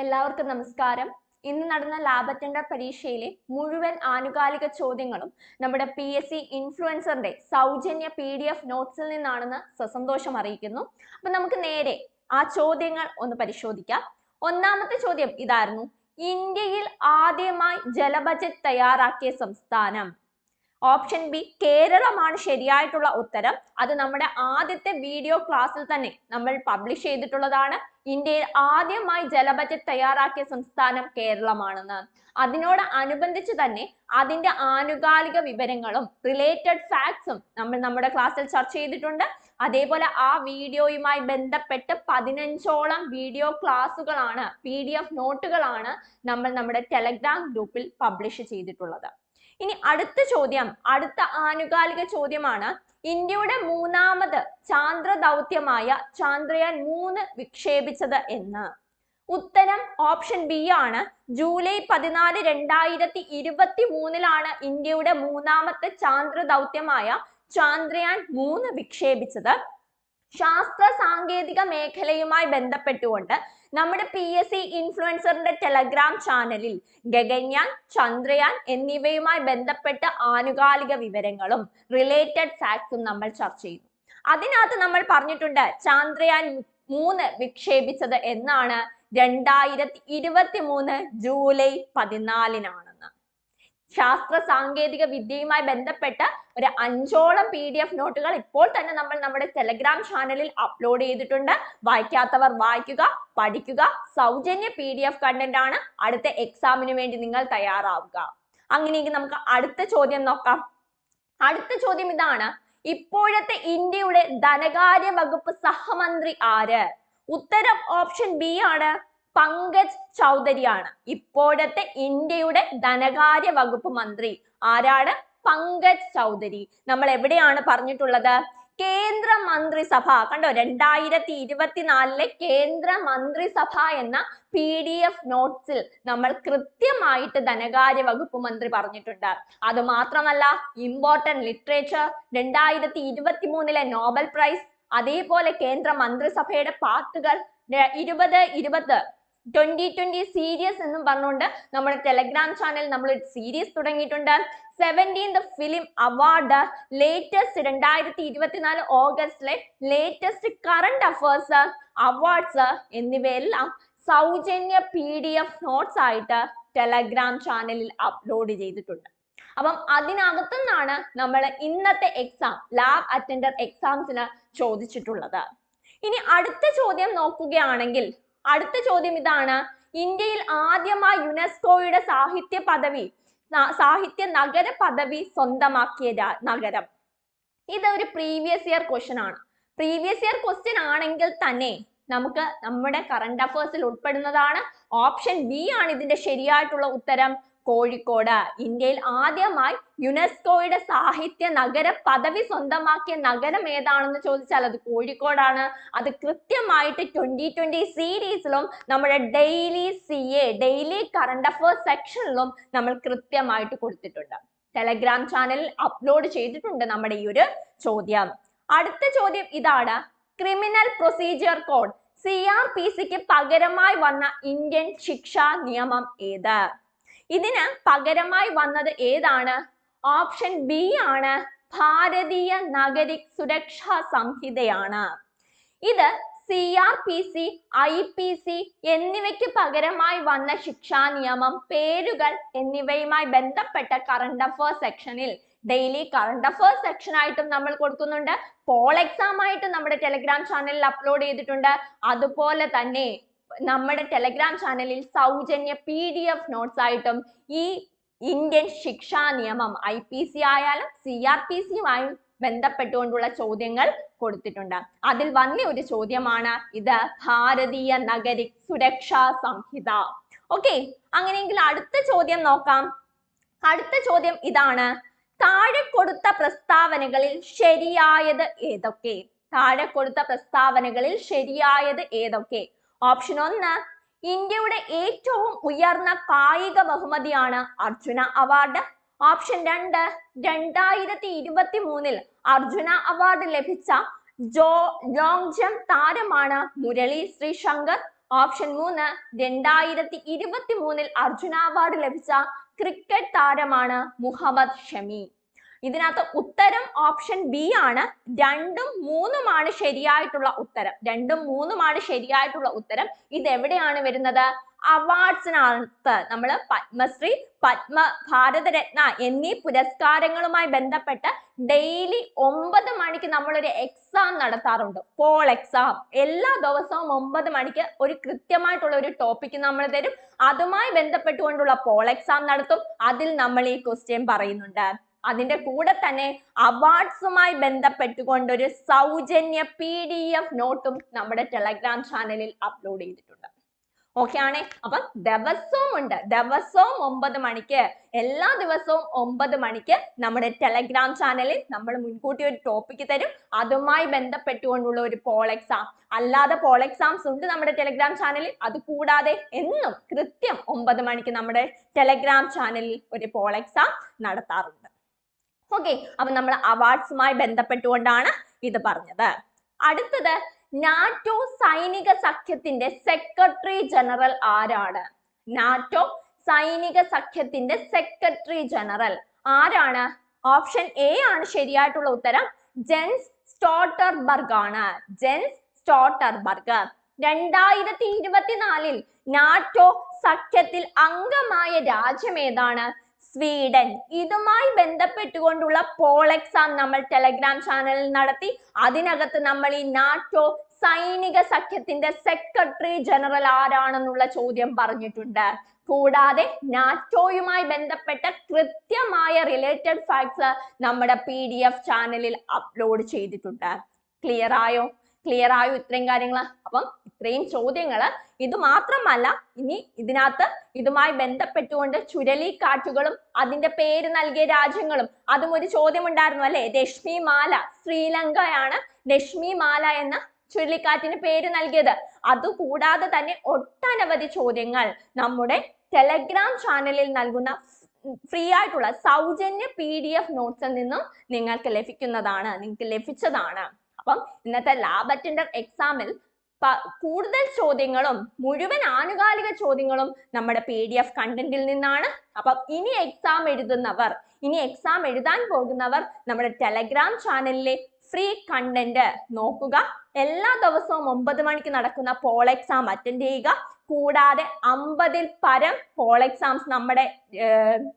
എല്ലാവർക്കും നമസ്കാരം. ഇന്ന് നടന്ന ലാബ് അറ്റൻഡർ പരീക്ഷയിലെ മുഴുവൻ ആനുകാലിക ചോദ്യങ്ങളും നമ്മുടെ പി എസ് സി ഇൻഫ്ലുവൻസറിന്റെ സൗജന്യ പി ഡി എഫ് നോട്ട്സിൽ നിന്നാണെന്ന് സസന്തോഷം അറിയിക്കുന്നു. അപ്പൊ നമുക്ക് നേരെ ആ ചോദ്യങ്ങൾ ഒന്ന് പരിശോധിക്കാം. ഒന്നാമത്തെ ചോദ്യം ഇതായിരുന്നു. ഇന്ത്യയിൽ ആദ്യമായി ജലബജറ്റ് തയ്യാറാക്കിയ സംസ്ഥാനം. ഓപ്ഷൻ ബി കേരളമാണ് ശരിയായിട്ടുള്ള ഉത്തരം. അത് നമ്മുടെ ആദ്യത്തെ വീഡിയോ ക്ലാസ്സിൽ തന്നെ നമ്മൾ പബ്ലിഷ് ചെയ്തിട്ടുള്ളതാണ്. ഇന്ത്യയിൽ ആദ്യമായി ജല ബജറ്റ് തയ്യാറാക്കിയ സംസ്ഥാനം കേരളമാണെന്ന്. അതിനോട് അനുബന്ധിച്ച് തന്നെ അതിന്റെ ആനുകാലിക വിവരങ്ങളും റിലേറ്റഡ് ഫാക്ട്സും നമ്മൾ നമ്മുടെ ക്ലാസ്സിൽ ചർച്ച ചെയ്തിട്ടുണ്ട്. അതേപോലെ ആ വീഡിയോയുമായി ബന്ധപ്പെട്ട് പതിനഞ്ചോളം വീഡിയോ ക്ലാസ്സുകളാണ് പി ഡി എഫ് നോട്ടുകളാണ് നമ്മൾ നമ്മുടെ ടെലഗ്രാം ഗ്രൂപ്പിൽ പബ്ലിഷ് ചെയ്തിട്ടുള്ളത്. ഇനി അടുത്ത ചോദ്യം അടുത്ത ആനുകാലിക ചോദ്യമാണ്. ഇന്ത്യയുടെ മൂന്നാമത് ചാന്ദ്ര ദൗത്യമായ ചാന്ദ്രയാൻ മൂന്ന് വിക്ഷേപിച്ചത് എന്ന്. ഉത്തരം ഓപ്ഷൻ ബി ആണ്. ജൂലൈ പതിനാല് രണ്ടായിരത്തി ഇരുപത്തി മൂന്നിലാണ് ഇന്ത്യയുടെ മൂന്നാമത്തെ ചാന്ദ്ര ദൗത്യമായ ചാന്ദ്രയാൻ മൂന്ന് വിക്ഷേപിച്ചത്. ശാസ്ത്ര സാങ്കേതിക മേഖലയുമായി ബന്ധപ്പെട്ടുകൊണ്ട് നമ്മുടെ പി എസ് സി ഇൻഫ്ലുവൻസറിന്റെ ടെലഗ്രാം ചാനലിൽ ഗഗൻയാൻ ചന്ദ്രയാൻ എന്നിവയുമായി ബന്ധപ്പെട്ട ആനുകാലിക വിവരങ്ങളും റിലേറ്റഡ് ഫാക്ട്സും നമ്മൾ ചർച്ച ചെയ്തു അതിനകത്ത് നമ്മൾ പറഞ്ഞിട്ടുണ്ട് ചന്ദ്രയാൻ മൂന്ന് വിക്ഷേപിച്ചത് എന്നാണ്. രണ്ടായിരത്തി ഇരുപത്തി മൂന്ന് ജൂലൈ പതിനാലിനാണെന്ന്. ശാസ്ത്ര സാങ്കേതിക വിദ്യയുമായി ബന്ധപ്പെട്ട ഒരു അഞ്ചോളം പി ഡി എഫ് നോട്ടുകൾ ഇപ്പോൾ തന്നെ നമ്മൾ നമ്മുടെ ടെലഗ്രാം ചാനലിൽ അപ്ലോഡ് ചെയ്തിട്ടുണ്ട്. വായിക്കാത്തവർ വായിക്കുക പഠിക്കുക. സൗജന്യ പി ഡി എഫ് കണ്ടന്റ് ആണ് അടുത്ത എക്സാമിന് വേണ്ടി നിങ്ങൾ തയ്യാറാവുക. അങ്ങനെയെങ്കിൽ നമുക്ക് അടുത്ത ചോദ്യം നോക്കാം. അടുത്ത ചോദ്യം ഇതാണ്. ഇപ്പോഴത്തെ ഇന്ത്യയുടെ ധനകാര്യ വകുപ്പ് സഹമന്ത്രി ആര്? ഉത്തരം ഓപ്ഷൻ ബി ആണ്. പങ്കജ് ചൗധരിയാണ്. ഇപ്പോഴത്തെ ഇന്ത്യയുടെ ധനകാര്യ വകുപ്പ് മന്ത്രി ആരാണ്? പങ്കജ് ചൗധരി. നമ്മൾ എവിടെയാണ് പറഞ്ഞിട്ടുള്ളത്? കേന്ദ്ര മന്ത്രിസഭ. കണ്ടോ? രണ്ടായിരത്തി ഇരുപത്തിനാലിലെ കേന്ദ്ര മന്ത്രിസഭ എന്ന പി ഡി എഫ് നോട്ട്സിൽ നമ്മൾ കൃത്യമായിട്ട് ധനകാര്യ വകുപ്പ് മന്ത്രി പറഞ്ഞിട്ടുണ്ട്. അത് മാത്രമല്ല ഇമ്പോർട്ടന്റ് ലിറ്ററേച്ചർ രണ്ടായിരത്തി ഇരുപത്തി മൂന്നിലെ നോബൽ പ്രൈസ് അതേപോലെ കേന്ദ്ര മന്ത്രിസഭയുടെ പാർട്ടുകൾ ഇരുപത് ഇരുപത് ട്വന്റി ട്വന്റി സീരീസ് എന്നും പറഞ്ഞുകൊണ്ട് നമ്മുടെ ടെലഗ്രാം ചാനൽ നമ്മൾ സീരീസ് തുടങ്ങിയിട്ടുണ്ട്. സെവന്റീൻത് ഫിലിം അവാർഡ് ലേറ്റസ്റ്റ് രണ്ടായിരത്തി ഇരുപത്തിനാല് ഓഗസ്റ്റിലെ ലേറ്റസ്റ്റ് കറണ്ട് അഫേഴ്സ് അവാർഡ്സ് എന്നിവയെല്ലാം സൗജന്യ പി ഡി എഫ് നോട്ട്സ് ആയിട്ട് ടെലഗ്രാം ചാനലിൽ അപ്ലോഡ് ചെയ്തിട്ടുണ്ട്. അപ്പം അതിനകത്തു നിന്നാണ് നമ്മൾ ഇന്നത്തെ എക്സാം ലാബ് അറ്റൻഡർ എക്സാംസിന് ചോദിച്ചിട്ടുള്ളത്. ഇനി അടുത്ത ചോദ്യം നോക്കുകയാണെങ്കിൽ അടുത്ത ചോദ്യം ഇതാണ്. ഇന്ത്യയിൽ ആദ്യമായി യുനെസ്കോയുടെ സാഹിത്യ പദവി സാഹിത്യ നഗര പദവി സ്വന്തമാക്കിയ നഗരം. ഇത് ഒരു പ്രീവിയസ് ഇയർ ക്വസ്റ്റ്യൻ ആണ്. പ്രീവിയസ് ഇയർ ക്വസ്റ്റ്യൻ ആണെങ്കിൽ തന്നെ നമുക്ക് നമ്മുടെ കറണ്ട് അഫേഴ്സിൽ ഉൾപ്പെടുന്നതാണ്. ഓപ്ഷൻ ബി ആണ് ഇതിന്റെ ശരിയായിട്ടുള്ള ഉത്തരം. കോഴിക്കോട്. ഇന്ത്യയിൽ ആദ്യമായി യുനെസ്കോയുടെ സാഹിത്യ നഗര പദവി സ്വന്തമാക്കിയ നഗരം ഏതാണെന്ന് ചോദിച്ചാൽ അത് കോഴിക്കോടാണ്. അത് കൃത്യമായിട്ട് ട്വന്റി ട്വന്റി സീരീസിലും നമ്മുടെ daily C A daily current affairs സെക്ഷനിലും നമ്മൾ കൃത്യമായിട്ട് കൊടുത്തിട്ടുണ്ട്. ടെലഗ്രാം ചാനലിൽ അപ്ലോഡ് ചെയ്തിട്ടുണ്ട് നമ്മുടെ ഈ ഒരു ചോദ്യം. അടുത്ത ചോദ്യം ഇതാണ്. Criminal procedure code C R P സിക്ക് പകരമായി വന്ന ഇന്ത്യൻ ശിക്ഷാ നിയമം ഏത്? ഇതിന് പകരമായി വന്നത് ഏതാണ്? ഓപ്ഷൻ ബി ആണ്. ഭാരതീയ നഗരി സുരക്ഷാ സംഹിതയാണ്. ഇത് C R P C I P C എന്നിവയ്ക്ക് പകരമായി വന്ന ശിക്ഷാ നിയമം പേരുകൾ എന്നിവയുമായി ബന്ധപ്പെട്ട കറണ്ട് അഫേഴ്സ് സെക്ഷനിൽ ഡെയിലി കറണ്ട് അഫേഴ്സ് സെക്ഷൻ ആയിട്ടും നമ്മൾ കൊടുക്കുന്നുണ്ട്. പോൾ എക്സാം ആയിട്ട് നമ്മുടെ ടെലിഗ്രാം ചാനലിൽ അപ്ലോഡ് ചെയ്തിട്ടുണ്ട്. അതുപോലെ തന്നെ നമ്മുടെ ടെലഗ്രാം ചാനലിൽ സൗജന്യ പി ഡി എഫ് നോട്ട്സ് ആയിട്ടും ഈ ഇന്ത്യൻ ശിക്ഷാ നിയമം ഐ പി സി ആയാലും സി ആർ പി സിയുമായും ബന്ധപ്പെട്ടുകൊണ്ടുള്ള ചോദ്യങ്ങൾ കൊടുത്തിട്ടുണ്ട്. അതിൽ വന്ന ഒരു ചോദ്യമാണ് ഇത് ഭാരതീയ നഗരി സുരക്ഷാ സംഹിത. ഓക്കെ അങ്ങനെയെങ്കിൽ അടുത്ത ചോദ്യം നോക്കാം. അടുത്ത ചോദ്യം ഇതാണ്. താഴെ കൊടുത്ത പ്രസ്താവനകളിൽ ശരിയായത് ഏതൊക്കെ? താഴെ കൊടുത്ത പ്രസ്താവനകളിൽ ശരിയായത് ഏതൊക്കെ? ഓപ്ഷൻ ഒന്ന് ഇന്ത്യയുടെ ഏറ്റവും ഉയർന്ന കായിക ബഹുമതിയാണ് അർജുന അവാർഡ്. ഓപ്ഷൻ രണ്ട് രണ്ടായിരത്തി ഇരുപത്തി മൂന്നിൽ അർജുന അവാർഡ് ലഭിച്ച ജോ ലോങ് ജംപ് താരമാണ് മുരളി ശ്രീശങ്കർ. ഓപ്ഷൻ മൂന്ന് രണ്ടായിരത്തി ഇരുപത്തി മൂന്നിൽ അർജുന അവാർഡ് ലഭിച്ച ക്രിക്കറ്റ് താരമാണ് മുഹമ്മദ് ഷമി. ഇതിനകത്ത് ഉത്തരം ഓപ്ഷൻ ബി ആണ്. രണ്ടും മൂന്നുമാണ് ശരിയായിട്ടുള്ള ഉത്തരം. രണ്ടും മൂന്നുമാണ് ശരിയായിട്ടുള്ള ഉത്തരം. ഇത് എവിടെയാണ് വരുന്നത്? അവാർഡ്സിനകത്ത് നമ്മൾ പത്മശ്രീ പത്മ ഭാരതരത്ന എന്നീ പുരസ്കാരങ്ങളുമായി ബന്ധപ്പെട്ട് ഡെയിലി ഒമ്പത് മണിക്ക് നമ്മളൊരു എക്സാം നടത്താറുണ്ട്. പോൾ എക്സാം എല്ലാ ദിവസവും ഒമ്പത് മണിക്ക് ഒരു കൃത്യമായിട്ടുള്ള ഒരു ടോപ്പിക് നമ്മൾ തരും. അതുമായി ബന്ധപ്പെട്ടുകൊണ്ടുള്ള പോൾ എക്സാം നടത്തും. അതിൽ നമ്മൾ ഈ ക്വസ്റ്റ്യൻ പറയുന്നുണ്ട്. അതിന്റെ കൂടെ തന്നെ അവാർഡ്സുമായി ബന്ധപ്പെട്ടുകൊണ്ട് ഒരു സൗജന്യ പി ഡി എഫ് നോട്ടും നമ്മുടെ ടെലഗ്രാം ചാനലിൽ അപ്ലോഡ് ചെയ്തിട്ടുണ്ട്. ഓക്കെ ആണേ? അപ്പം ദിവസവും ഉണ്ട്. ദിവസവും ഒമ്പത് മണിക്ക് എല്ലാ ദിവസവും ഒമ്പത് മണിക്ക് നമ്മുടെ ടെലഗ്രാം ചാനലിൽ നമ്മൾ മുൻകൂട്ടി ഒരു ടോപ്പിക്ക് തരും. അതുമായി ബന്ധപ്പെട്ടുകൊണ്ടുള്ള ഒരു പോൾ എക്സാം അല്ലാതെ പോൾ എക്സാംസ് ഉണ്ട് നമ്മുടെ ടെലഗ്രാം ചാനലിൽ അത് കൂടാതെ എന്നും കൃത്യം ഒമ്പത് മണിക്ക് നമ്മുടെ ടെലഗ്രാം ചാനലിൽ ഒരു പോൾ എക്സാം നടത്താറുണ്ട്. ഓക്കെ അപ്പൊ നമ്മൾ അവാർഡ്സുമായി ബന്ധപ്പെട്ടുകൊണ്ടാണ് ഇത് പറഞ്ഞത്. അടുത്തത് നാറ്റോ സൈനിക സഖ്യത്തിന്റെ സെക്രട്ടറി ജനറൽ ആരാണ്? നാറ്റോ സൈനിക സഖ്യത്തിന്റെ സെക്രട്ടറി ജനറൽ ആരാണ്? ഓപ്ഷൻ എ ആണ് ശരിയായിട്ടുള്ള ഉത്തരം. ജെൻസ് സ്റ്റോട്ടർബർഗ് ആണ്. ജെൻസ് സ്റ്റോട്ടർബർഗ് രണ്ടായിരത്തി ഇരുപത്തിനാലിൽ നാറ്റോ സഖ്യത്തിൽ അംഗമായ രാജ്യം ഏതാണ്? സ്വീഡൻ. ഇതുമായി ബന്ധപ്പെട്ടുകൊണ്ടുള്ള പോൾ എക്സാം നമ്മൾ ടെലഗ്രാം ചാനലിൽ നടത്തി. അതിനകത്ത് നമ്മൾ ഈ നാറ്റോ സൈനിക സഖ്യത്തിന്റെ സെക്രട്ടറി ജനറൽ ആരാണെന്നുള്ള ചോദ്യം പറഞ്ഞിട്ടുണ്ട്. കൂടാതെ നാറ്റോയുമായി ബന്ധപ്പെട്ട കൃത്യമായ റിലേറ്റഡ് ഫാക്ട്സ് നമ്മുടെ പി ഡി എഫ് ചാനലിൽ അപ്ലോഡ് ചെയ്തിട്ടുണ്ട്. ക്ലിയർ ആയോ? ക്ലിയർ ആയോ ഇത്രയും കാര്യങ്ങൾ അപ്പം ഇത്രയും ചോദ്യങ്ങൾ ഇത് മാത്രമല്ല ഇനി ഇതിനകത്ത് ഇതുമായി ബന്ധപ്പെട്ടുകൊണ്ട് ചുഴലിക്കാറ്റുകളും അതിന്റെ പേര് നൽകിയ രാജ്യങ്ങളും അതും ഒരു ചോദ്യമുണ്ടായിരുന്നു അല്ലെ? രശ്മി മാല ശ്രീലങ്കയാണ് രശ്മി മാല എന്ന ചുഴലിക്കാറ്റിന് പേര് നൽകിയത്. അതുകൂടാതെ തന്നെ ഒട്ടനവധി ചോദ്യങ്ങൾ നമ്മുടെ ടെലഗ്രാം ചാനലിൽ നൽകുന്ന ഫ്രീ ആയിട്ടുള്ള സൗജന്യ പി ഡി എഫ് നോട്ട്സിൽ നിന്നും നിങ്ങൾക്ക് ലഭിക്കുന്നതാണ് നിങ്ങൾക്ക് ലഭിച്ചതാണ്. അപ്പം ഇന്നത്തെ ലാബ് അറ്റൻഡർ എക്സാമിൽ കൂടുതൽ ചോദ്യങ്ങളും മുഴുവൻ ആനുകാലിക ചോദ്യങ്ങളും നമ്മുടെ പി ഡി എഫ് കണ്ടന്റിൽ നിന്നാണ്. അപ്പം ഇനി എക്സാം എഴുതുന്നവർ ഇനി എക്സാം എഴുതാൻ പോകുന്നവർ നമ്മുടെ ടെലഗ്രാം ചാനലിലെ ഫ്രീ കണ്ടന്റ് നോക്കുക. എല്ലാ ദിവസവും ഒമ്പത് മണിക്ക് നടക്കുന്ന പോൾ എക്സാം അറ്റൻഡ് ചെയ്യുക. കൂടാതെ അമ്പതിൽ പരം പോൾ എക്സാംസ് നമ്മുടെ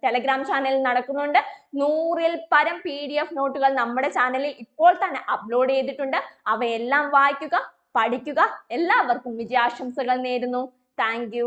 ടെലഗ്രാം ചാനലിൽ നടക്കുന്നുണ്ട്. നൂറിൽ പരം പി ഡി എഫ് നോട്ടുകൾ നമ്മുടെ ചാനലിൽ ഇപ്പോൾ തന്നെ അപ്ലോഡ് ചെയ്തിട്ടുണ്ട്. അവയെല്ലാം വായിക്കുക പഠിക്കുക. എല്ലാവർക്കും വിജയാശംസകൾ നേരുന്നു. താങ്ക്